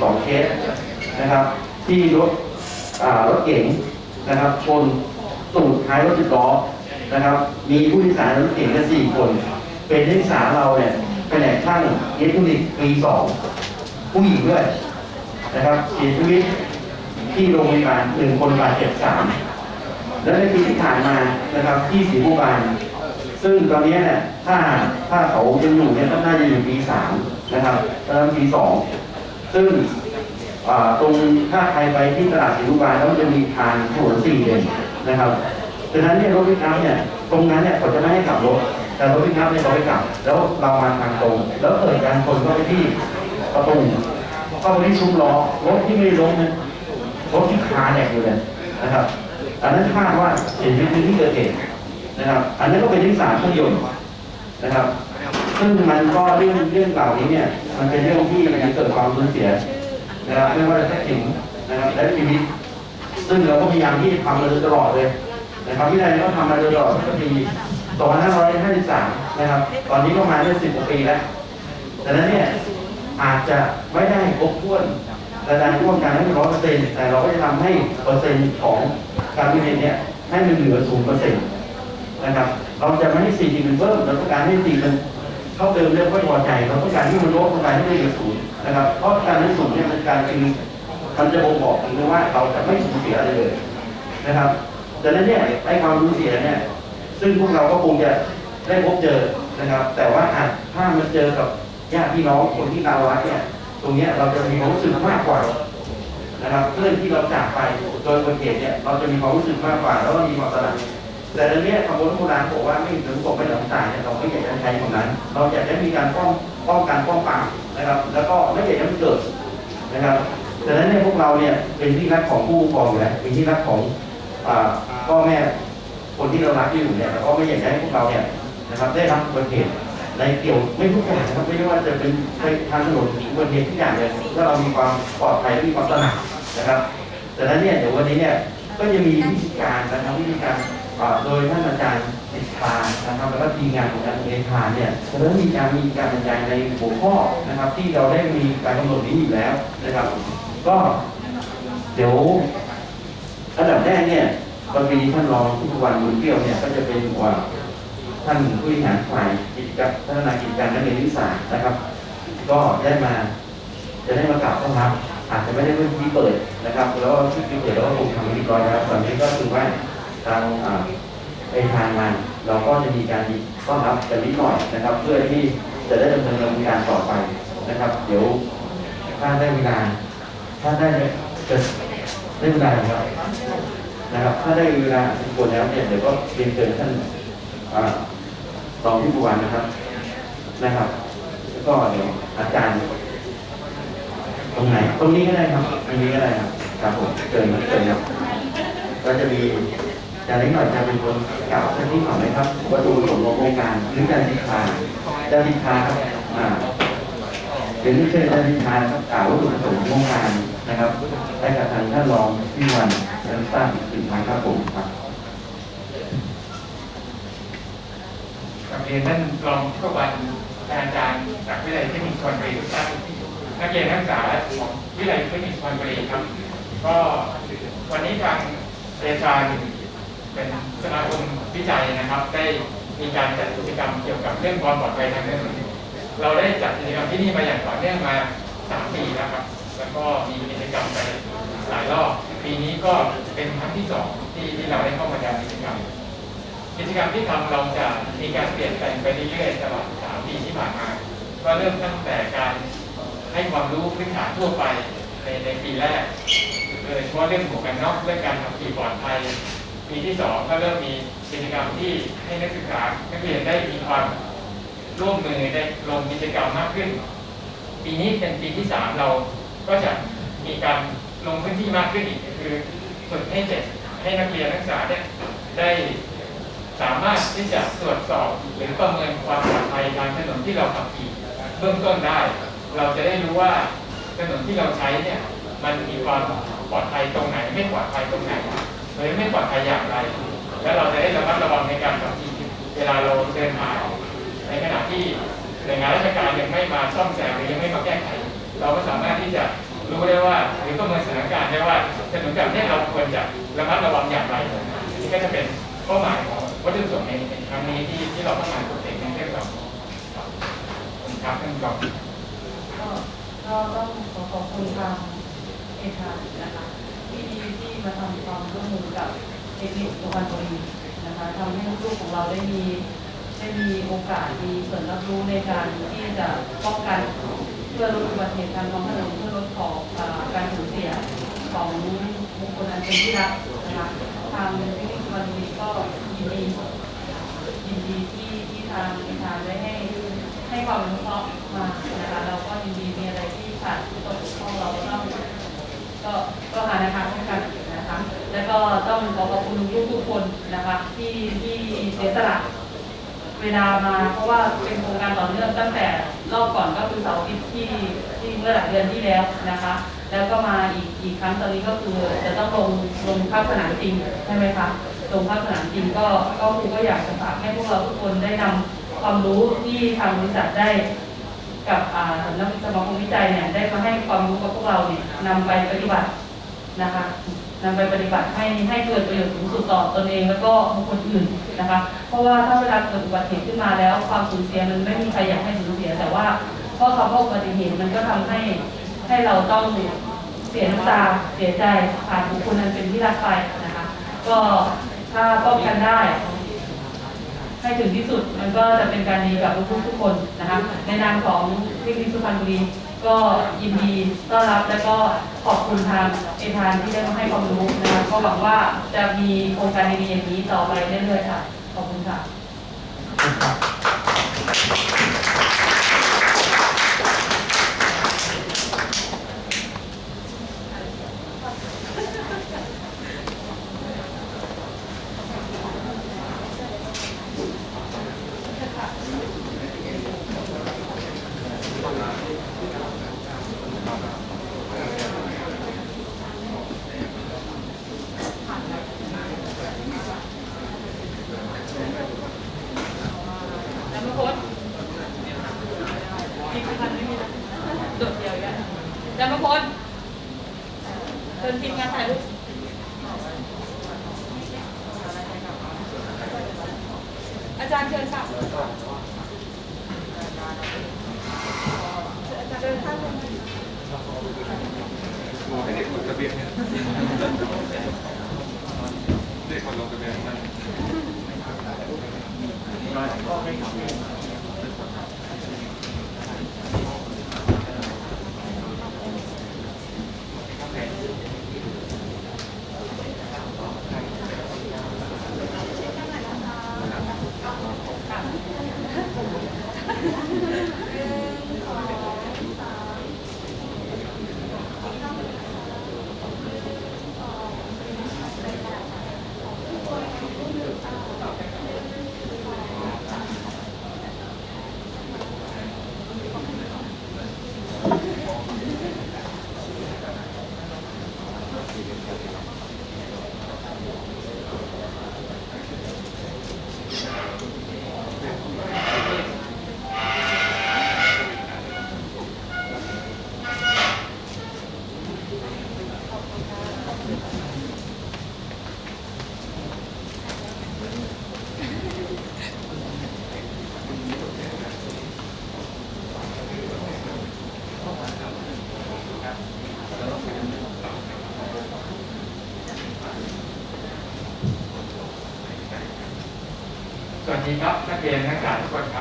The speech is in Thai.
สองเคสนะครับ ที่รถอ่ารถเก๋งนะครับชนตูดท้ายรถสิบล้อนะครับ มีผู้โดยสารรถเก๋งกันสี่คน เป็นนักศึกษาเราเนี่ยแผนกช่างอิเล็กทรอนิกส์ปีสองผู้หญิงด้วยนะครับเสียชีวิตที่โรงพยาบาลหนึ่งคนบาดเจ็บสามและในปีที่ผ่านมานะครับที่ศรีบูบานซึ่งตอนนี้เนี่ยถ้าถ้าเขายังอยู่เนี่ยก็น่าจะอยู่ปีสามนะครับแล้วปีสอง ซึ่งตรงถ้าใครไปที่ตลาดศรีบูบาแล้วจะมีทางถนนสี่เลนนะครับดังนั้นเนี่ยรถพิกอัพเนี่ยตรงนั้นเนี่ยเขาจะไม่ให้ขับรถ แต่รถพิกอัพเนี่ยเขาไปกลับ แล้วเรามาทางตรง แล้วเกิดการชนเข้าไปที่ประตูเข้าไปที่ซุ้มล้อรถที่ไม่ล้มเนี่ยรถที่คาแดกอยู่เลยนะครับ อันนั้นคาดว่าเสียชีวิตในที่เกิดเหตุนะครับ อันนั้นก็เป็นที่สามเครื่องยนต์นะครับ ซึ่งมันก็เรื่องเรื่องเหล่านี้เนี่ย มันเป็นเรื่องที่มันเกิดความสูญเสียนะครับไม่ว่าจะทรัพย์สินนะครับและชีวิต ซึ่งเราก็พยายามที่ทำมาโดยตลอดเลยนะครับที่ใดก็ทำมาโดยตลอดตั้งแต่ปี2553 นะครับ ตอนนี้ก็มาได้ 10กว่าปีแล้วดังนั้นเนี่ยอาจจะไม่ได้ครบถ้วนระดับร่วมกันให้ร้อยเปอร์เซ็นต์แต่เราก็จะทำให้เปอร์เซ็นต์ของการผลิตเนี่ยให้มันเหลือศูนย์เปอร์เซ็นต์นะครับ เราจะไม่ให้สิ่งที่มันเพิ่มเราต้องการให้สิ่งมัน เท่าเดิมเรียกว่าพอใจเราต้องการที่มันลดลงไปให้ได้เหลือศูนย์นะครับ เพราะการที่ศูนย์เนี่ยมันการคือมันจะบ่งบอกถึงว่าเราจะไม่สูญเสียอะไรเลยนะครับดังนั้นเนี่ยไอ้ความสูญเสียเนี่ย ซึ่งพวกเราก็คงจะได้พบเจอนะครับ แต่ว่าอาจถ้ามันเจอกับญาติพี่น้องคนที่เรารักเนี่ยตรงเนี้ยเราจะมีความรู้สึกมากกว่านะครับเพื่อนที่เราจากไปโดยประเทศเนี่ยเราจะมีความรู้สึกมากกว่า แล้วก็มีความตระหนัก แต่ในเนี้ยคำพูดโบราณบอกว่าไม่ถึงผมไม่หลงตายเนี่ยเราไม่อยากจะใช้ตรงนั้น เราอยากจะมีการป้องป้องกันป้องปรามนะครับ แล้วก็ไม่อยากจะให้มันเกิดนะครับดังนั้นเนี่ยพวกเราเนี่ยเป็นที่รักของผู้ปกครองอยู่แล้วเป็นที่รักของพ่อแม่คนที่เรารักที่อยู่เนี่ยแล้วก็ไม่อยากให้พวกเราเนี่ยนะครับ ได้รับอุบัติเหตุในเกี่ยวไม่ทุกอย่างนะครับไม่ว่าจะเป็นในทางถนนอุบัติเหตุทุกอย่างเลยถ้าเรามีความปลอดภัยและมีความตระหนักนะครับดังนั้นเนี่ยเดี๋ยววันนี้เนี่ยก็จะมีวิธีการนะครับวิธีการ โดยท่านอาจารย์สิทธานะครับแล้วก็ทีมงานของอาจารย์เอธาเนี่ยเริ่มมีการมีการบรรยายในหัวข้อนะครับ ที่เราได้มีการกำหนดนี้อยู่แล้วนะครับ ก็เดี๋ยวอันดับแรกเนี่ยตอนปีท่านรองทุกวันบุญเปรี้ยวเนี่ยก็จะเป็นว่าท่านผู้บริหารฝ่ายกิจการพัฒนากิจการนักเรียนวิสานะครับ ก็ได้มาจะได้มากราบต้อนรับอาจจะไม่ได้เป็นที่เปิดนะครับ แล้วก็ที่เปิดแล้วก็คงทำเรียบร้อยแล้วตอนนี้ก็คือว่า ทางไปทางมัน เราก็จะมีการต้อนรับกันนิดหน่อยนะครับ เพื่อที่จะได้ดำเนินการต่อไปนะครับ เดี๋ยวถ้าได้เวลาถ้าได้จะได้เวลาครับนะครับ ถ้าได้เวลาทุกคนแล้วเนี่ยเดี๋ยวก็เรียนเชิญท่านรองที่ผู้วันนะครับนะครับแล้วก็เดี๋ยวอาจารย์ตรงไหนตรงนี้ก็ได้ครับตรงนี้ก็ได้ครับครับผมเชิญครับเชิญครับก็จะมี จารย์เล็กหน่อยจะเป็นคนกล่าวสักนิดหน่อยไหมครับวัตถุประสงค์ของโครงการหรือการสิทธาการสิทธาครับอ่าเดี๋ยวนี้เชิญท่านพิธานครับกล่าววัตถุประสงค์ของโครงการนะครับให้กับทางท่านรองพี่วันและตั้งสินทางครับผมครับกับเรียนท่านรองผู้ว่าการอาจารย์จากวิทยาลัยเทคนิคชลบุรีทุกท่านนักเรียนนักศึกษาของวิทยาลัยเทคนิคชลบุรีครับ ก็วันนี้ทางเรียนการ เป็นสมาคมวิจัยนะครับ ได้มีการจัดกิจกรรมเกี่ยวกับเรื่องความปลอดภัยทางถนนเราได้จัดกิจกรรมที่นี่มาอย่างต่อเนื่องมาสามปีแล้วครับ แล้วก็มีกิจกรรมไปหลายรอบ ปีนี้ก็เป็นครั้งที่สองที่ที่เราได้เข้ามาจัดกิจกรรม กิจกรรมที่ทำเราจะมีการเปลี่ยนแปลงไปเรื่อยๆตลอด3ปีที่ผ่านมา ก็เริ่มตั้งแต่การให้ความรู้พื้นฐานทั่วไปในในปีแรกโดยเฉพาะเรื่องหมวกกันน็อกเรื่องการขับขี่ปลอดภัย ปีที่สองก็เริ่มมีกิจกรรมที่ให้นักศึกษานักเรียนได้มีความร่วมมือได้ลงกิจกรรมมากขึ้น ปีนี้เป็นปีที่สามเราก็จะมีการลงพื้นที่มากขึ้นอีกคือฝึกให้เด็กให้นักเรียนนักศึกษาเนี่ยได้สามารถที่จะตรวจสอบหรือประเมินความปลอดภัยทางถนนที่เราขับขี่เบื้องต้นได้ เราจะได้รู้ว่าถนนที่เราใช้เนี่ยมันมีความปลอดภัยตรงไหนไม่ปลอดภัยตรงไหน เรือไม่ปลอดภัยอย่างไร และเราจะได้ระมัดระวังในการขับขี่เวลาเราเดินทางในขณะที่หน่วยงานราชการยังไม่มาซ่อมแซมหรือยังไม่มาแก้ไข เราก็สามารถที่จะรู้ได้ว่าหรือประเมินสถานการณ์ได้ว่าจะเหมือนแบบนี้เราควรจะระมัดระวังอย่างไรนี่ก็จะเป็นเป้าหมายของวัตถุประสงค์ในในครั้งนี้ที่ที่เราต้องการตกแต่งในเรื่องของครับท่านรอง ก็ก็ต้องขอขอบคุณทางเอทานะคะที่ที่มาทำควา มร่วมมือกับเทคนิคสุพรรณบุรีนะคะทำให้ลูกๆของเราได้มีได้มีโอกาสมีส่วนรับรู้ในการที่จะป้องกันเพื่อลดอุบัติเหตุทางท้องถนนเพื่อลดของการสูญเสียของบุคคลอันเป็นที่รักนะคะทางเทคนิคสุพรรณบุรีก็ยินดียินดีที่ที่ทางทางได้ให้ให้ความอนุเคราะห์มานะคะเราก็ยินดีมีอะไรที่ขาดตกบกพร่องเราก็ต้องก็ก็หาแนวทางให้กันนะคะ แล้วก็ ต้องขอขอบคุณทุกทุกๆคนนะคะที่ที่เสียสละเวลามาเพราะว่าเป็นโครงการต่อเนื่องตั้งแต่รอบก่อนก็คือเสาร์อาทิตย์ที่ที่เมื่อหลายเดือนที่แล้วนะคะ แล้วก็มาอีกอีกครั้งตอนนี้ก็คือจะต้องลงลงภาคสนามจริงใช่ไหมคะลงภาคสนามจริงก็ก็ครูก็อยากจะฝากให้พวกเราทุกคนได้นำความรู้ที่ทางบริษัทได้กับสำนักสมาคมวิจัยเนี่ยได้มาให้ความรู้กับพวกเราเนี่ยนำไปปฏิบัตินะคะ นำไปปฏิบัติให้ให้เกิดประโยชน์สูงสุดต่อตนเองแล้วก็บุคคลอื่นนะคะ เพราะว่าถ้าเวลาเกิดอุบัติเหตุขึ้นมาแล้ว ความสูญเสียมันไม่มีใครอยากให้สูญเสีย แต่ว่าเพราะคำว่าอุบัติเหตุมันก็ทำให้ให้เราต้องเสียน้ำตาเสียใจผ่านบุคคลนั้นเป็นที่รักไปนะคะ ก็ถ้าป้องกันได้ ให้ถึงที่สุดมันก็จะเป็นการดีกับลูกทุกคนนะคะในนามของเทคนิสุพรรณบุรี ก็ยินดีต้อนรับและก็ขอบคุณทางเอทานที่ได้มาให้ความรู้นะคะก็หวังว่าจะมีโครงการดีๆอย่างนี้ต่อไปเรื่อยๆค่ะ ขอบคุณค่ะ มีพันไม่มีนะโดดเดียวอย่างแล้วมาโพสเชิญทีมงานถ่ายรูปอาจารย์เชิญค่ะอาจารย์เดินข้างเลยให้เด็กลงทะเบียนเนี่ยเด็กคนลงทะเบียนนั่นีครับนักเรียนนักศึกษาทุกคนครับ